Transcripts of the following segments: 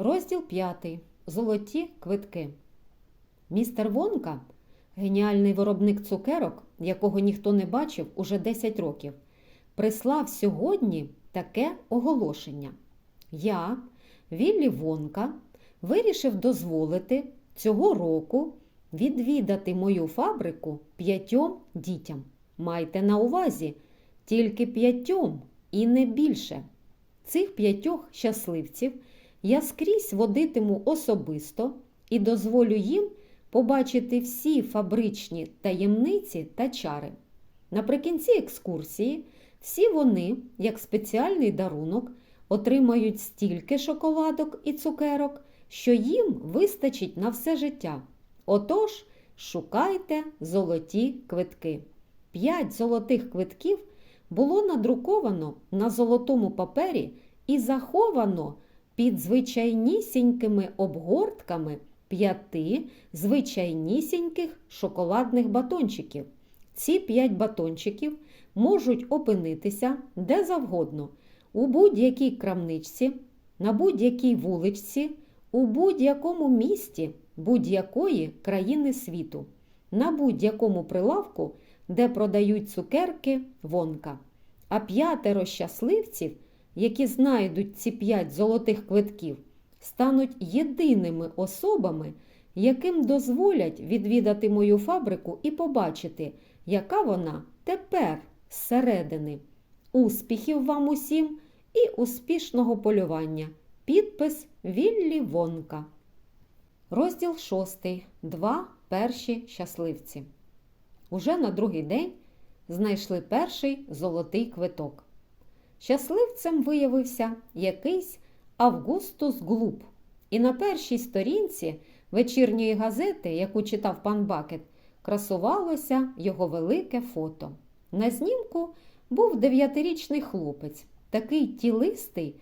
Розділ 5. Золоті квитки. Містер Вонка, геніальний виробник цукерок, якого ніхто не бачив уже 10 років, прислав сьогодні таке оголошення. Я, Віллі Вонка, вирішив дозволити цього року відвідати мою фабрику п'ятьом дітям. Майте на увазі, тільки п'ятьом і не більше. Цих п'ятьох щасливців я скрізь водитиму особисто і дозволю їм побачити всі фабричні таємниці та чари. Наприкінці екскурсії всі вони, як спеціальний дарунок, отримають стільки шоколадок і цукерок, що їм вистачить на все життя. Отож, шукайте золоті квитки. П'ять золотих квитків було надруковано на золотому папері і заховано під звичайнісінькими обгортками п'яти звичайнісіньких шоколадних батончиків. Ці п'ять батончиків можуть опинитися де завгодно, у будь-якій крамничці, на будь-якій вуличці, у будь-якому місті будь-якої країни світу, на будь-якому прилавку, де продають цукерки вонка. А п'ятеро щасливців, які знайдуть ці п'ять золотих квитків, стануть єдиними особами, яким дозволять відвідати мою фабрику і побачити, яка вона тепер зсередини. Успіхів вам усім і успішного полювання. Підпис Віллі Вонка. Розділ 6. Два перші щасливці. Уже на другий день знайшли перший золотий квиток. Щасливцем виявився якийсь Августус Глуб. І на першій сторінці вечірньої газети, яку читав пан Бакет, красувалося його велике фото. На знімку був дев'ятирічний хлопець, такий тілистий,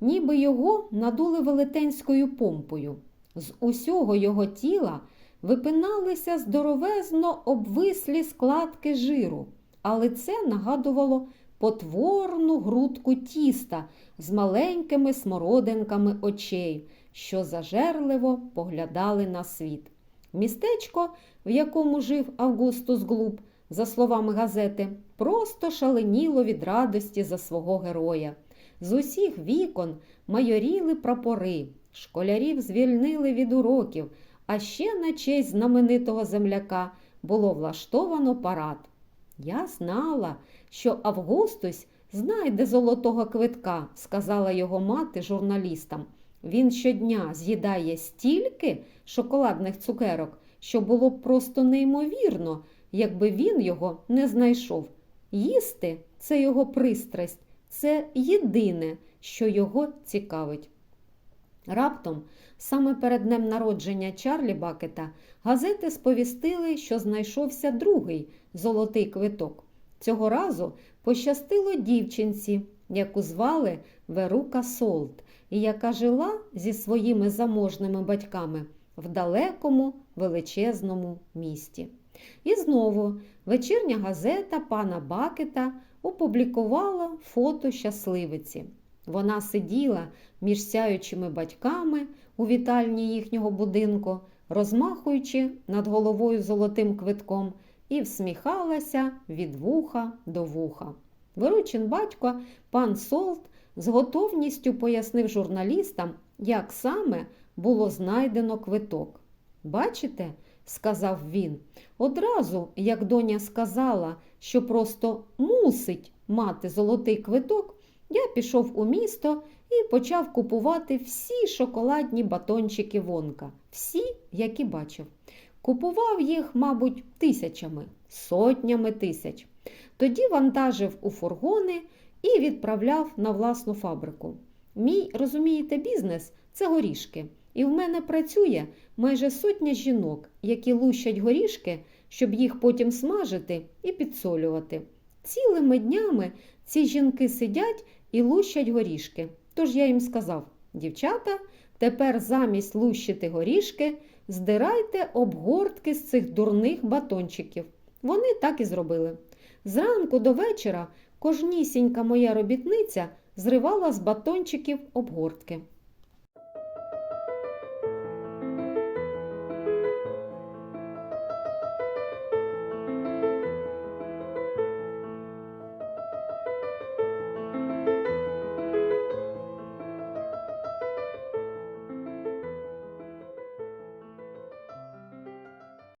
ніби його надули велетенською помпою. З усього його тіла випиналися здоровезно обвислі складки жиру, але це нагадувало потворну грудку тіста з маленькими смородинками очей, що зажерливо поглядали на світ. Містечко, в якому жив Августус Глуб, за словами газети, просто шаленіло від радості за свого героя. З усіх вікон майоріли прапори, школярів звільнили від уроків, а ще на честь знаменитого земляка було влаштовано парад. Я знала, що Августусь знайде золотого квитка, сказала його мати журналістам. Він щодня з'їдає стільки шоколадних цукерок, що було б просто неймовірно, якби він його не знайшов. Їсти це його пристрасть, це єдине, що його цікавить. Раптом, саме перед днем народження Чарлі Бакета, газети сповістили, що знайшовся другий золотий квиток. Цього разу пощастило дівчинці, яку звали Верука Солт, і яка жила зі своїми заможними батьками в далекому величезному місті. І знову вечірня газета пана Бакета опублікувала фото щасливиці. Вона сиділа між сяючими батьками у вітальні їхнього будинку, розмахуючи над головою золотим квитком, і всміхалася від вуха до вуха. Виручин батько, пан Солт, з готовністю пояснив журналістам, як саме було знайдено квиток. Бачите, сказав він, одразу, як доня сказала, що просто мусить мати золотий квиток, я пішов у місто і почав купувати всі шоколадні батончики вонка, всі, які бачив. Купував їх, мабуть, тисячами, сотнями тисяч. Тоді вантажив у фургони і відправляв на власну фабрику. Мій, розумієте, бізнес це горішки. І в мене працює майже сотня жінок, які лущать горішки, щоб їх потім смажити і підсолювати. Цілими днями ці жінки сидять і лущать горішки. Тож я їм сказав: дівчата, тепер замість лущити горішки, здирайте обгортки з цих дурних батончиків. Вони так і зробили. Зранку до вечора кожнісінька моя робітниця зривала з батончиків обгортки.